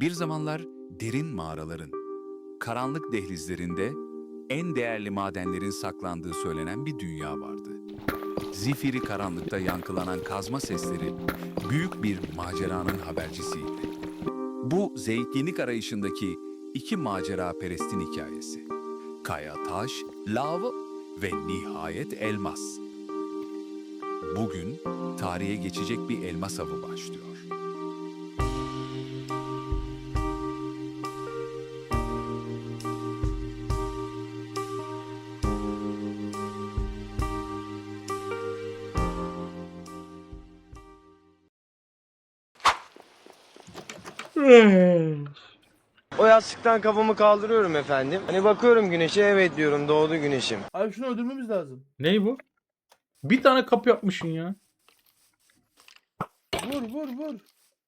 Bir zamanlar derin mağaraların, karanlık dehlizlerinde en değerli madenlerin saklandığı söylenen bir dünya vardı. Zifiri karanlıkta yankılanan kazma sesleri büyük bir maceranın habercisiydi. Bu zeytinlik arayışındaki iki macera perestin hikayesi. Kaya taş, lav ve nihayet elmas. Bugün tarihe geçecek bir elmas avı başlıyor. O yastıktan kafamı kaldırıyorum efendim. Hani bakıyorum güneşe evet diyorum doğdu güneşim. Abi şunu öldürmemiz lazım. Ney bu? Bir tane kapı yapmışsın ya. Vur vur vur.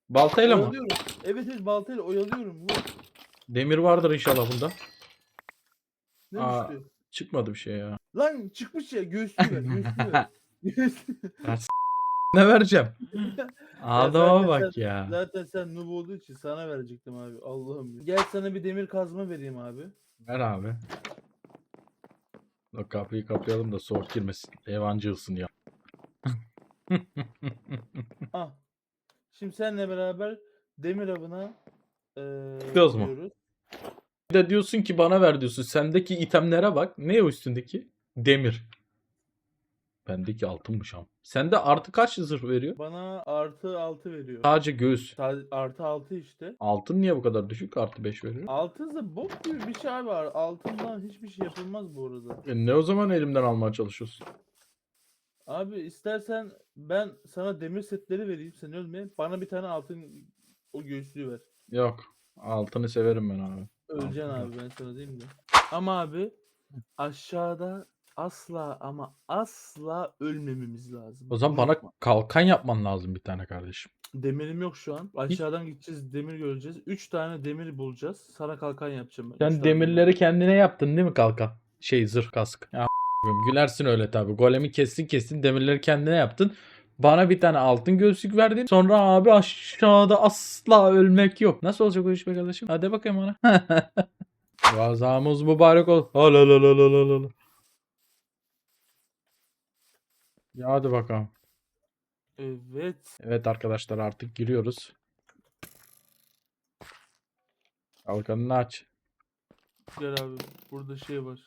Baltayla mı? Oyalıyorum. Evet evet baltayla oyalıyorum. Vur. Demir vardır inşallah bunda. Ne Aa. düştü? Çıkmadı bir şey ya. Lan çıkmış ya göğüslü ver. Göğüslü- Ne vereceğim? Adama zaten bak ya. Zaten sen noob olduğu için sana verecektim abi. Allah'ım. ya. Gel sana bir demir kazma vereyim abi. Ver abi. O kapıyı kapayalım da soğuk girmesin. Evancı ısınıyor. Ah. Şimdi seninle beraber demir avına eee Gidiyoruz mu? gidiyoruz. Bir de diyorsun ki bana ver diyorsun. Sendeki itemlere bak. Ne o üstündeki? Demir. Bendeki altınmış ama. Sende artı kaç zırh veriyor? Bana artı 6 veriyor. Sadece göğüs. Artı 6 işte. Altın niye bu kadar düşük? Artı 5 veriyor. Altın da bok gibi bir şey var. Altından hiçbir şey yapılmaz bu arada. E ne o zaman elimden almaya çalışıyorsun? Abi istersen ben sana demir setleri vereyim sen ölme. Bana bir tane altın o göğüslüğü ver. Yok. Altını severim ben abi. Öleceksin abi ben sana diyeyim de. Ama abi aşağıda asla ama asla ölmememiz lazım. O zaman bana Unutma. kalkan yapman lazım bir tane kardeşim. Demirim yok şu an. Aşağıdan gideceğiz demir göreceğiz. 3 tane demir bulacağız. Sana kalkan yapacağım ben. Üç Sen tane demir. demirleri kendine yaptın değil mi kalkan? Şey zırh kask. Ya gülersin öyle tabi. Golemi kestin kestin demirleri kendine yaptın. Bana bir tane altın gözlük verdin. Sonra abi aşağıda asla ölmek yok. Nasıl olacak o iş be kardeşim? Hadi bakayım ona. Vazamız mübarek ol. Alalalalalalala. Ya hadi bakalım. Evet. Evet arkadaşlar artık giriyoruz. Kalkanını aç. Gel abi. Burada şey var.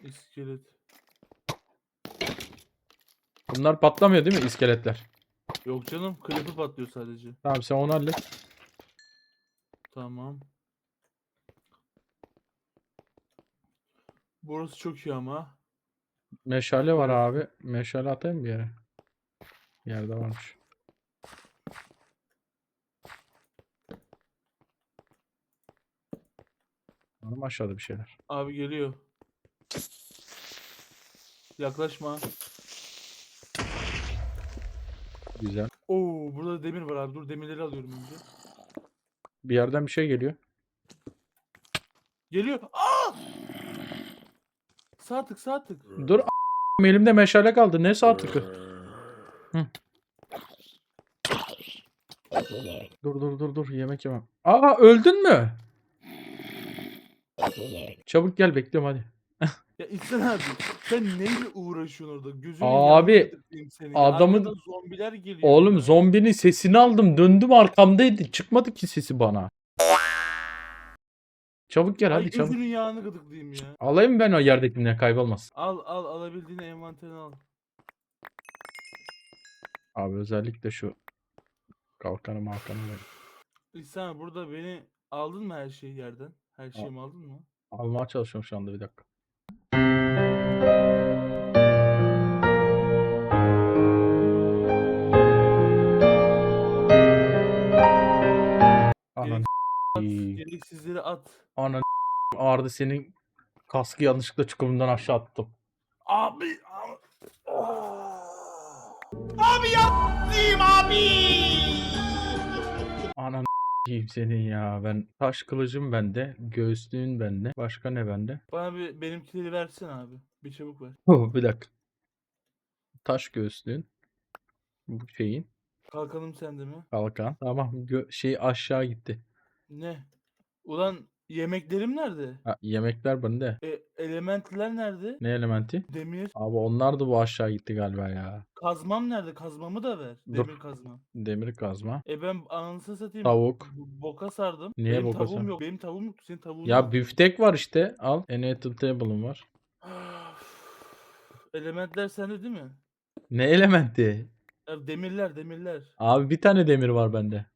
İskelet. Bunlar patlamıyor değil mi iskeletler? Yok canım. Creeper patlıyor sadece. Tamam sen onu hallet. Tamam. Burası çok iyi ama. Meşale var abi. Meşale atayım bir yere. Yerde varmış. Var mı aşağıda bir şeyler? Abi geliyor. Yaklaşma. Güzel. Oo burada demir var abi. Dur demirleri alıyorum önce. Bir yerden bir şey geliyor. Geliyor. Aa! Sağ tık sağ tık. Dur a- elimde meşale kaldı. Ne sağ tıkı? Hı. Dur dur dur dur yemek yemem. Aa öldün mü? Çabuk gel bekliyorum hadi. Ya İhsan abi sen neyle uğraşıyorsun orada? Gözünü Abi, adamın- Arkadan zombiler geliyor. Oğlum ya. zombinin sesini aldım. Döndüm arkamdaydı. Çıkmadı ki sesi bana. Çabuk gel Ay hadi çabuk. gözünün yağını gıdıklayayım ya. Alayım ben o yerdekine kaybolmaz. Al al alabildiğini envanterine al. Abi özellikle şu kalkanı malkanı ver. İhsan burada beni aldın mı her şeyi yerden? Her şeyimi aldın mı? Almaya çalışıyorum şu anda bir dakika. At, İyi. gereksizleri at. anan ağrıdı senin kaskı yanlışlıkla çukurundan aşağı attım. Abi, abi. Anan diyeyim senin ya. Ben taş kılıcım bende, göğüslüğün bende. Başka ne bende? Bana bir benimkileri versene abi. Bir çabuk ver. Oh, bir dakika. Taş göğüslüğün. Bu şeyin. Kalkalım sende mi? Kalkan. Tamam. Gö- şey aşağı gitti. Ne? Ulan yemeklerim nerede? Ha, yemekler bende. E, elementler nerede? Ne elementi? Demir. Abi onlar da bu aşağı gitti galiba ya. Kazmam nerede? Kazmamı da ver. Dur. Demir kazmam. Demir kazma. E ben anasını satayım. Tavuk. Boka sardım. Niye Benim boka tavuğum sardın? yok. Benim tavuğum yok. Senin tavuğun Ya yok. büftek var işte. Al. Enated table'ım var. Elementler sende değil mi? Ne elementi? Ya demirler, demirler. Abi bir tane demir var bende.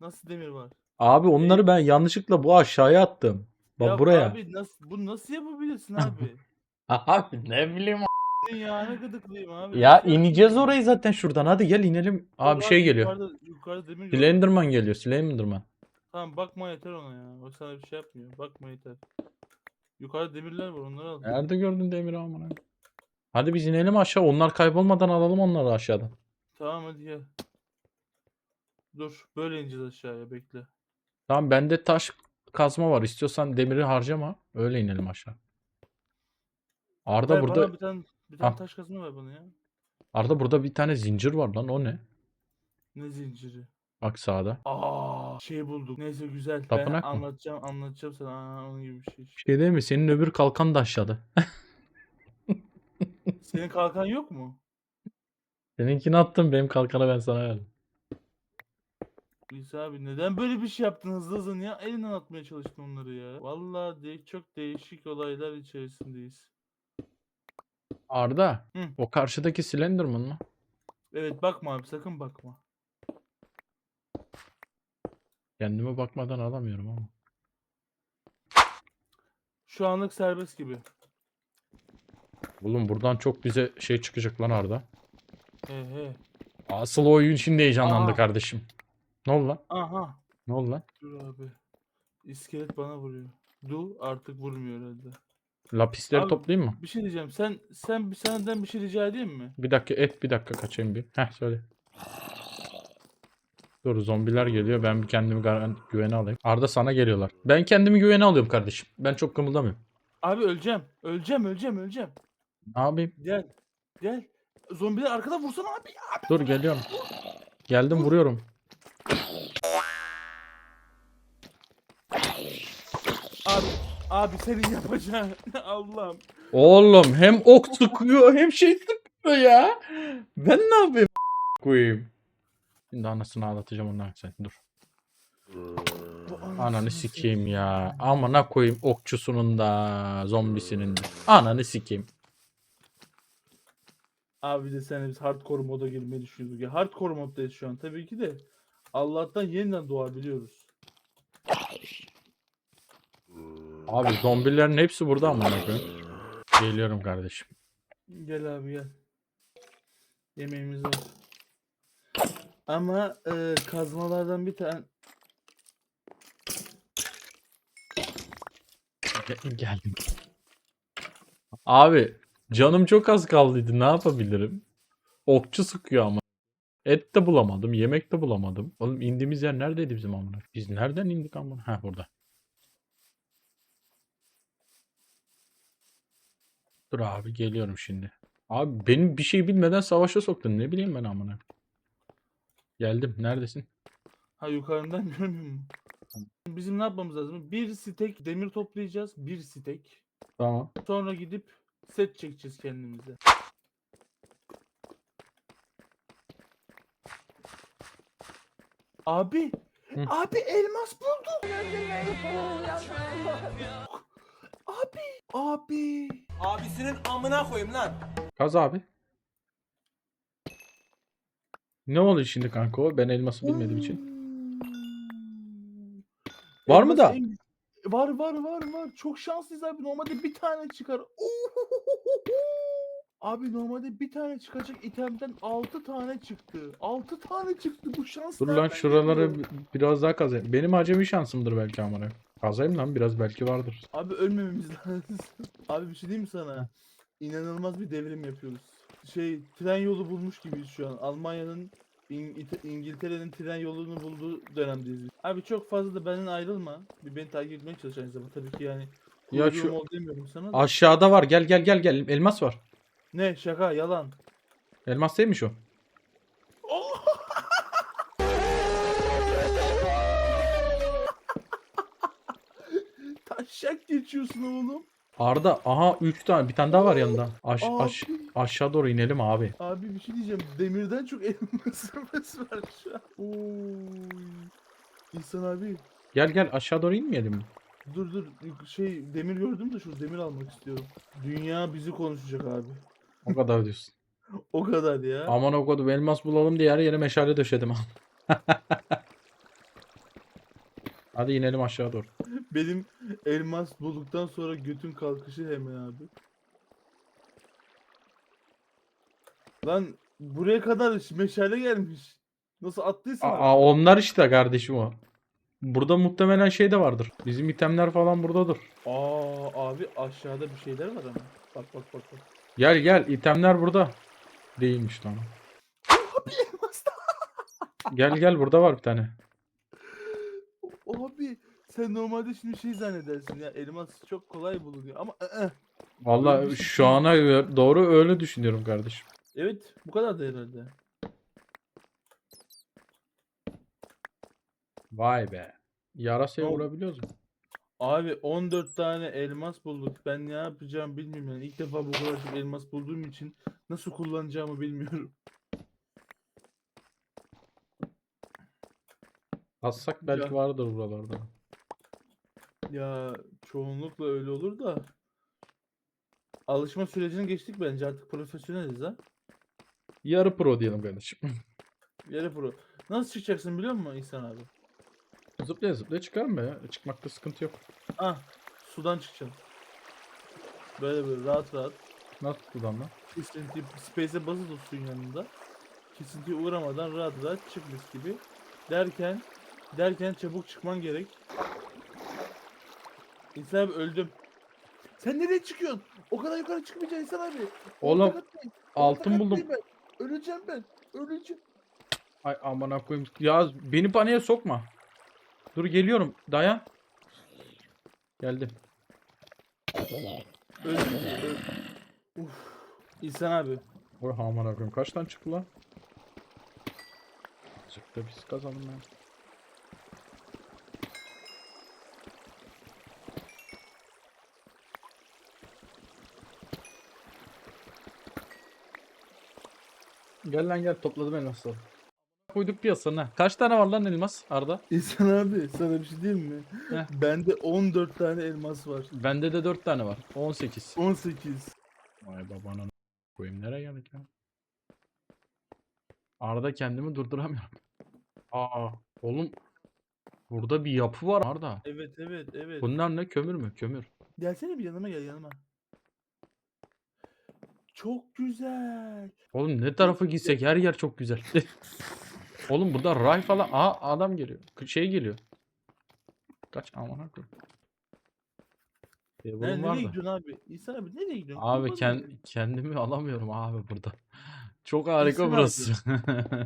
Nasıl demir var? Abi onları ben yanlışlıkla bu aşağıya attım. Bak ya buraya. Abi nasıl bu nasıl yapabilirsin abi? Abi ne bileyim. Dünyana gıdıklayayım abi. Ya Nasıl ineceğiz yapabilirsin? orayı zaten şuradan. Hadi gel inelim. Abi Yok şey geliyor. Yukarıda, yukarıda demir yok. Slenderman geliyor. Slenderman. Tamam bakma yeter ona ya. O sana bir şey yapmıyor. Bakma yeter. Yukarıda demirler var onları al. Nerede gördün demiri amına? Hadi biz inelim aşağı. Onlar kaybolmadan alalım onları aşağıdan. Tamam hadi gel. Dur böyle ineceğiz aşağıya bekle. Tamam bende taş kazma var. İstiyorsan demiri harcama. Öyle inelim aşağı. Arda Ver burada bana bir tane, bir tane taş kazma ver bana ya. Arda burada bir tane zincir var lan. O ne? Ne zinciri? Bak sağda. Aa şey bulduk. Neyse güzel. ben Tapınak mı? anlatacağım anlatacağım sana. Aa, onun gibi bir şey. Bir şey değil mi? Senin öbür kalkan da aşağıda. Senin kalkan yok mu? Seninkini attım. Benim kalkanı ben sana verdim. İsa abi neden böyle bir şey yaptın hızlı hızlı ya? Elinden atmaya çalıştın onları ya. Vallahi de çok değişik olaylar içerisindeyiz. Arda. Hı. O karşıdaki Slenderman mı? Evet bakma abi sakın bakma. Kendime bakmadan alamıyorum ama. Şu anlık serbest gibi. Oğlum buradan çok bize şey çıkacak lan Arda. He he. Asıl oyun şimdi heyecanlandı Aa. kardeşim. Ne oldu lan? Aha. Ne oldu lan? Dur abi. İskelet bana vuruyor. Du artık vurmuyor herhalde. Lapisleri Abi- toplayayım mı? Bir şey diyeceğim. Sen sen bir senden bir şey rica edeyim mi? Bir dakika et bir dakika kaçayım bir. Heh söyle. Dur zombiler geliyor. Ben bir kendimi garan- güvene alayım. Arda sana geliyorlar. Ben kendimi güvene alıyorum kardeşim. Ben çok kımıldamıyorum. Abi öleceğim. Öleceğim, öleceğim, öleceğim. Ne yapayım? Gel. Gel. Zombiler arkada vursana abi. Abi. Dur geliyorum. Geldim vuruyorum. Abi. Senin yapacağın. Allah'ım. Oğlum hem ok sıkıyor hem şey sıkıyor ya. Ben ne yapayım koyayım. Şimdi anasını ağlatacağım ondan sen dur. Ananı sikeyim ya. Amına koyayım okçusunun da zombisinin de. Ananı sikeyim. Abi de sen biz hardcore moda girmeyi düşünüyorduk ya. Hardcore moddayız şu an tabii ki de. Allah'tan yeniden doğabiliyoruz. Abi zombilerin hepsi burada amına koyayım. Geliyorum kardeşim. Gel abi gel. Yemeğimiz var. Ama e, kazmalardan bir tane Ge- Geldim. Abi canım çok az kaldıydı. Ne yapabilirim? Okçu sıkıyor ama. Et de bulamadım. Yemek de bulamadım. Oğlum indiğimiz yer neredeydi bizim amına? Biz nereden indik amına? Ha burada. Dur abi geliyorum şimdi. Abi benim bir şey bilmeden savaşa soktun. Ne bileyim ben amına. Geldim. Neredesin? ha yukarıdan görmüyor musun? Bizim ne yapmamız lazım? Bir stek demir toplayacağız. Bir stek. Tamam. Sonra gidip set çekeceğiz kendimize. Abi, Hı. abi elmas buldum. Abi, abi. Abisinin amına koyayım lan. Kaz abi. Ne oluyor şimdi kanka o? Ben elması bilmediğim için. Var mı da? en- Var var var var. Çok şanslıyız abi. Normalde bir tane çıkar. Abi normalde bir tane çıkacak itemden 6 tane çıktı. 6 tane çıktı bu şans. Dur lan nereden şuraları geliyor? bi- biraz daha kazayım. Benim acemi şansımdır belki amına. Kazayım lan biraz belki vardır. Abi ölmememiz lazım. Abi bir şey diyeyim mi sana? İnanılmaz bir devrim yapıyoruz. Şey tren yolu bulmuş gibiyiz şu an. Almanya'nın İng- İngiltere'nin tren yolunu bulduğu dönemdeyiz. biz. Abi çok fazla da benden ayrılma. Bir beni takip etmeye çalış aynı zamanda. Tabii ki yani. Ya kuyruğum şu- ol demiyorum sana da. Aşağıda var. Gel gel gel gel. Elmas var. Ne şaka yalan. Elmas değilmiş o. Taşak geçiyorsun oğlum. Arda aha 3 tane bir tane daha var yanında. Aş, aş, aşağı doğru inelim abi. Abi bir şey diyeceğim. Demirden çok elmasımız var şu an. Oy. İhsan abi. Gel gel aşağı doğru inmeyelim mi? Dur dur şey demir gördüm de şu demir almak istiyorum. Dünya bizi konuşacak abi. O kadar diyorsun. O kadar ya. Aman o kadar elmas bulalım diye her yere meşale döşedim. Hadi inelim aşağı doğru. Benim elmas bulduktan sonra götün kalkışı hemen abi. Lan buraya kadar meşale gelmiş. Nasıl attıysan. Aa, onlar işte kardeşim o. Burada muhtemelen şey de vardır. Bizim itemler falan buradadır. Aa abi aşağıda bir şeyler var ama. Bak bak bak bak. Gel gel itemler burada. Değilmiş da. Gel gel burada var bir tane. Abi sen normalde şimdi şey zannedersin ya elmas çok kolay bulunuyor ama ı-ı. Bir şey şu ana doğru öyle düşünüyorum kardeşim. Evet bu kadar da herhalde. Vay be. Yarasaya Yok. vurabiliyoruz mu? Abi 14 tane elmas bulduk. Ben ne yapacağım bilmiyorum yani. İlk defa bu kadar çok elmas bulduğum için nasıl kullanacağımı bilmiyorum. Atsak belki Ya. vardır buralarda. Ya çoğunlukla öyle olur da alışma sürecini geçtik bence artık profesyoneliz ha. Yarı pro diyelim kardeşim. Yarı pro. Nasıl çıkacaksın biliyor musun İhsan abi? zıplaya zıplaya çıkarım be ya. Çıkmakta sıkıntı yok. Ah sudan çıkacaksın. Böyle böyle rahat rahat. Nasıl buradan lan? Kesinti, space'e basılı tut suyun yanında. Kesintiye uğramadan rahat rahat çık mis gibi. Derken derken çabuk çıkman gerek. İnsan abi öldüm. Sen nereye çıkıyorsun? O kadar yukarı çıkmayacaksın İnsan abi. Oğlum, Orta kattayım, orta altın buldum. Ben. Öleceğim ben. Öleceğim. Ay aman koyayım. Ya beni paniğe sokma. Dur geliyorum. Dayan. Geldim. Öldüm. öldüm. Uf. İnsan abi. Oy aman koyayım. Kaç tane çıktı lan? Çıktı biz kazandım ya. Gel lan gel topladım elmasları. Koyduk piyasana. Kaç tane var lan elmas Arda? İnsan abi sana bir şey diyeyim mi? Heh. Bende 14 tane elmas var. Bende de 4 tane var. 18. 18. Vay babanın koyayım nereye geldik ya? Arada kendimi durduramıyorum. Aa oğlum burada bir yapı var Arda. Evet evet evet. Bunlar ne kömür mü? Kömür. Gelsene bir yanıma gel yanıma. Çok güzel. Oğlum ne tarafa gitsek her yer çok güzel. Oğlum burada ray falan. Aa adam geliyor. Şey geliyor. Kaç aman. Bir Ne, nereye da. gidiyorsun abi? İhsan abi nereye gidiyorsun? Abi kend, kendimi alamıyorum abi burada. Çok harika abi? burası.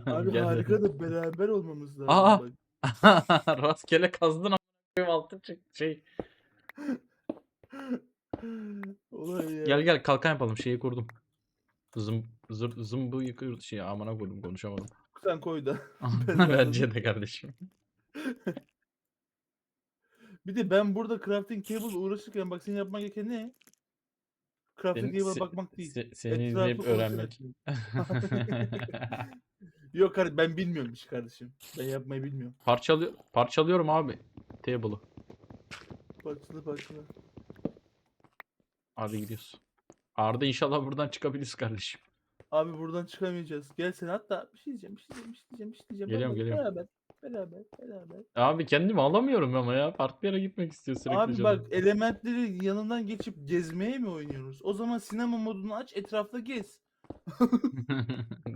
Abi Gel harika da beraber olmamız lazım. Aa! Rastgele kazdın ama altın çık şey. Gel gel kalkan yapalım şeyi kurdum. Zım zır zımbı yıkıyor şey amına koydum konuşamadım. Sen koy da. Bence de kardeşim. Bir de ben burada crafting table uğraşırken bak senin yapman gereken ne? Crafting Senin- table'a se- bakmak değil. se- seni Etrafı izleyip kontrol öğrenmek. etmek. Yok kardeşim ben bilmiyorum iş kardeşim. Ben yapmayı bilmiyorum. Parçalıyor parçalıyorum abi table'ı. Parçalı parçalı. Hadi gidiyoruz. Arda inşallah buradan çıkabiliriz kardeşim. Abi buradan çıkamayacağız. Gel sen hatta bir şey diyeceğim, bir şey diyeceğim, bir şey diyeceğim, bir şey diyeceğim. Geliyorum, Beraber, geliyorum. Beraber, beraber, beraber. Abi kendimi alamıyorum ama ya. Farklı bir yere gitmek istiyor sürekli Abi canım. bak elementleri yanından geçip gezmeye mi oynuyoruz? O zaman sinema modunu aç, etrafta gez.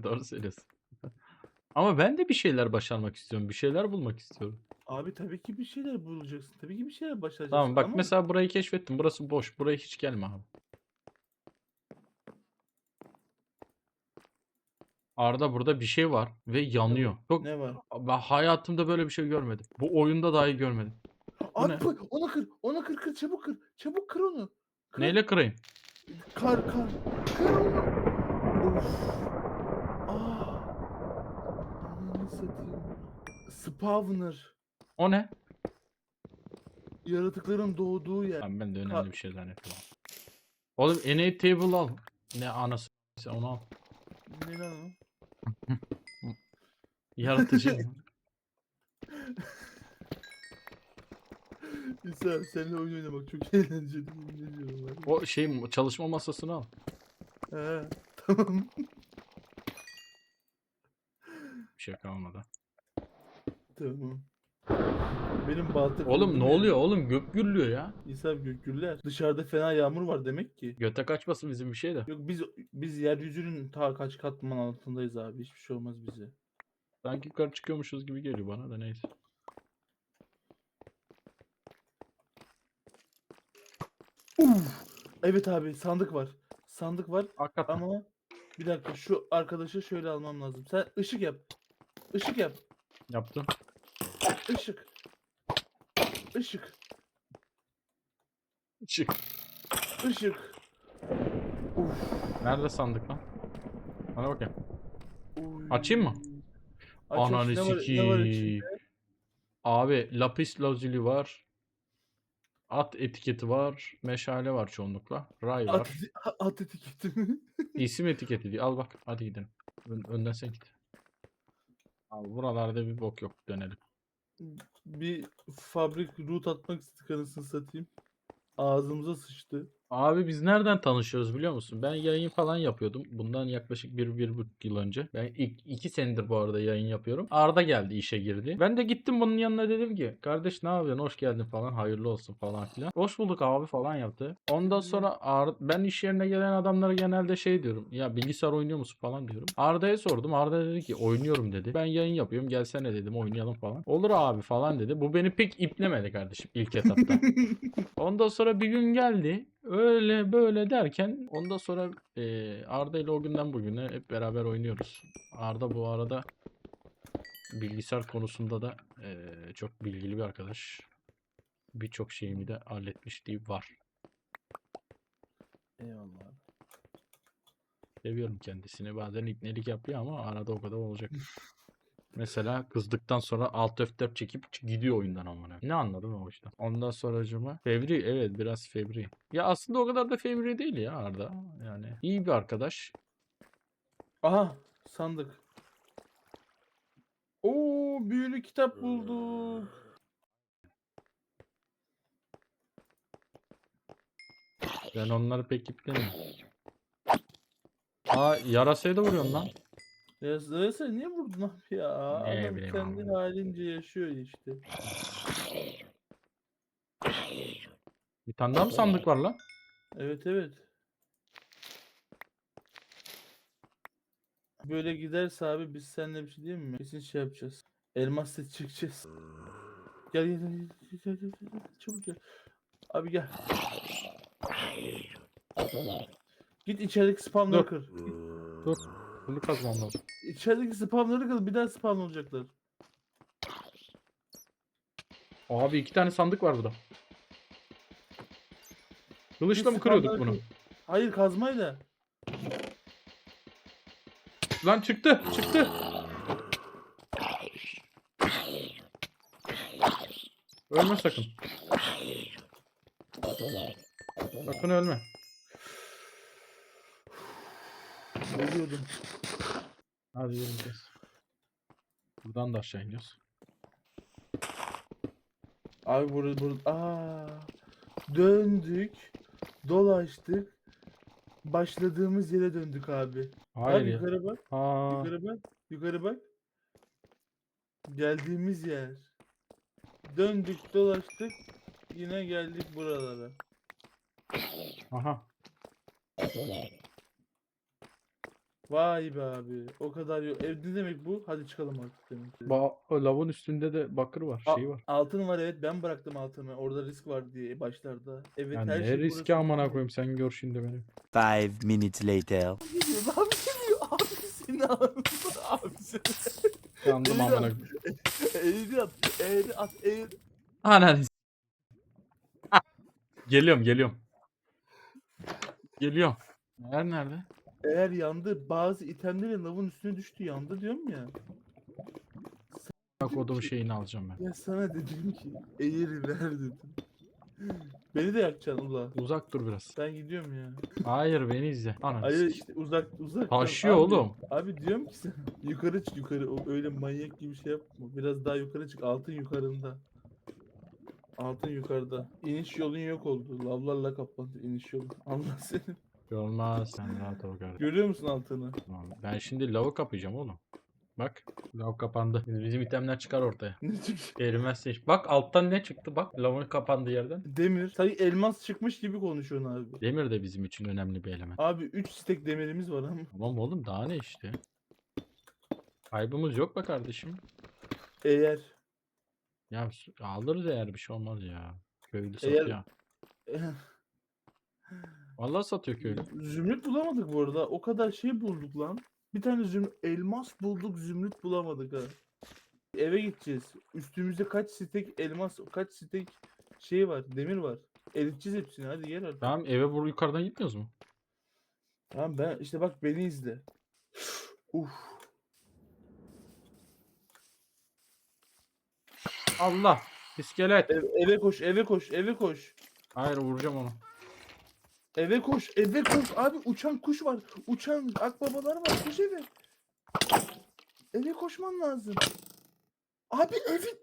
Doğru söylüyorsun. Ama ben de bir şeyler başarmak istiyorum. Bir şeyler bulmak istiyorum. Abi tabii ki bir şeyler bulacaksın. Tabii ki bir şeyler başaracaksın. Tamam bak ama mesela burayı keşfettim. Burası boş. Buraya hiç gelme abi. Arda burada bir şey var ve yanıyor. Çok ne var? ben hayatımda böyle bir şey görmedim. Bu oyunda dahi görmedim. Abi ne? onu kır, onu kır, kır, çabuk kır. Çabuk kır onu. Kır. Neyle kırayım? Kar, kar. Kır onu. Of. Ah. Satayım. Spawner. O ne? yaratıkların doğduğu yer. Lan ben de Ka- önemli bir şey zannettim. Oğlum NA table al. Ne anası sen onu al. Ne lan o? Yaratıcı. İsa seninle oyun oynamak çok eğlenceli. Ne diyorum ben? o şey çalışma masasını al. He tamam. Bir şey kalmadı. tamam. Benim balta Oğlum ne oluyor oğlum gök gürlüyor ya. İsa gökgürler. Dışarıda fena yağmur var demek ki. Göte kaçmasın bizim bir şey de. Yok biz biz yeryüzünün ta kaç katman altındayız abi. Hiçbir şey olmaz bize. Sanki yukarı çıkıyormuşuz gibi geliyor bana da neyse. Uf! Evet abi sandık var. Sandık var Hakikaten. ama bir dakika şu arkadaşı şöyle almam lazım. Sen ışık yap. Işık yap. Yaptım. Işık. Işık. Çık. Işık. Uf. Nerede sandık lan? Bana bakayım. Uy. Açayım mı? Aç, aç. Ananı Ne var- ne var sikiyim. içinde? Abi lapis lazuli var. At etiketi var. Meşale var çoğunlukla. Ray At, var. at etiketi mi? İsim etiketi diyor. Al bak. Hadi gidelim. Ön- önden sen git. Al buralarda bir bok yok. Dönelim. bir fabrik root atmak istedik anasını satayım. Ağzımıza sıçtı. Abi biz nereden tanışıyoruz biliyor musun? Ben yayın falan yapıyordum. Bundan yaklaşık bir, bir buçuk yıl önce. Ben ilk iki senedir bu arada yayın yapıyorum. Arda geldi işe girdi. Ben de gittim bunun yanına dedim ki kardeş ne yapıyorsun hoş geldin falan hayırlı olsun falan filan. Hoş bulduk abi falan yaptı. Ondan sonra Ar- ben iş yerine gelen adamlara genelde şey diyorum. Ya bilgisayar oynuyor musun falan diyorum. Arda'ya sordum. Arda dedi ki oynuyorum dedi. Ben yayın yapıyorum gelsene dedim oynayalım falan. Olur abi falan dedi. Bu beni pek iplemedi kardeşim ilk etapta. Ondan sonra bir gün geldi. Öyle böyle derken ondan sonra eee, Arda ile o günden bugüne hep beraber oynuyoruz. Arda bu arada bilgisayar konusunda da eee, çok bilgili bir arkadaş. Birçok şeyimi de halletmişliği var. Eyvallah. Seviyorum kendisini. Bazen ipnelik yapıyor ama arada o kadar olacak. Mesela kızdıktan sonra alt F4 çekip gidiyor oyundan amına. Ne anladın o işte. Ondan sonracıma fevri evet biraz fevri. Ya aslında o kadar da fevri değil ya Arda. Yani iyi bir arkadaş. Aha sandık. Oo büyülü kitap bulduk. Ben onları pek iplemiyorum. Aa yarasaya da vuruyorsun lan. Ya Zayasa niye vurdun abi ya? Ne Adam bileyim kendi abi. halince yaşıyor işte. Bir tane daha mı sandık var lan? Evet evet. Böyle giderse abi biz seninle bir şey diyeyim mi? Kesin şey yapacağız. Elmas set çekeceğiz. Gel gel gel gel gel, gel, gel, çabuk gel. Abi gel. Git içerideki spamları Dur. kır. Git. Dur. Bunu kazmam lazım. İçerideki spamları kır bir daha spam olacaklar. Abi iki tane sandık var burada. Kılıçla mı kırıyorduk bunu? Hayır kazmayla. Lan çıktı. Çıktı. Ölme sakın. Sakın ölme. Ölüyordum. Hadi gidiyoruz. Buradan da aşağı iniyoruz. Abi burada burada aa döndük dolaştık başladığımız yere döndük abi. Hayır abi ya. yukarı bak Aa, yukarı bak yukarı bak. Geldiğimiz yer. Döndük dolaştık yine geldik buralara. aha. Vay be abi o kadar yok. Ev ne demek bu? Hadi çıkalım artık demek. ki. Ba lavın üstünde de bakır var. A- Şey var. Altın var evet ben bıraktım altını. Orada risk var diye başlarda. Evet Ya her ne şey riski burası amına koyayım sen gör şimdi beni. Five minutes later. Abi geliyor abi seni abi. Abi seni. Yandım Eğri amına at, koyayım. eğri at, eğri at, eğri. Ananı s-! Geliyorum geliyorum. Geliyorum. Neler nerede? Eğer yandı bazı itemlerin lavın üstüne düştü yandı diyorum ya. Bak o da şeyini alacağım ben. Ya sana dedim ki eğri ver dedim. Beni de yakacaksın ula. Uzak dur biraz. Ben gidiyorum ya. Hayır beni izle. Ananı Hayır işte uzak uzak. Taşıyor Abi- oğlum. Abi diyorum ki sen yukarı çık yukarı. O öyle manyak gibi şey yapma. Biraz daha yukarı çık. Altın yukarında. Altın yukarıda. İniş yolun yok oldu. Lavlarla kapandı iniş yolu. Allah seni. Olmaz. Sen rahat ol kardeşim. Görüyor musun altını? Tamam. Ben şimdi lavı kapayacağım oğlum. Bak. Lav kapandı. Bizim itemler çıkar ortaya. Ne çıktı? Erimezse hiç. Bak alttan ne çıktı? Bak lavın kapandığı yerden. Demir. Sanki elmas çıkmış gibi konuşuyorsun abi. Demir de bizim için önemli bir element. Abi 3 stek demirimiz var ama. Tamam oğlum daha ne işte. Kaybımız yok be kardeşim. Eğer Ya s- alırız eğer bir şey olmaz ya. Köylü Eğer- satıyor. Vallahi satıyor köylü. Zümrüt bulamadık bu arada. O kadar şey bulduk lan. Bir tane zümrüt, elmas bulduk, zümrüt bulamadık ha. Eve gideceğiz. Üstümüzde kaç stek elmas, kaç stek şey var, demir var. Eriteceğiz hepsini. Hadi gel artık. Tamam eve bu yukarıdan gitmiyoruz mu? Tamam ben işte bak beni izle. Uf. Allah! İskelet. Ev- eve koş, eve koş, eve koş. Hayır vuracağım onu. Eve koş, eve koş. Abi uçan kuş var. Uçan akbabalar var. Koş eve. Eve koşman lazım. Abi evi...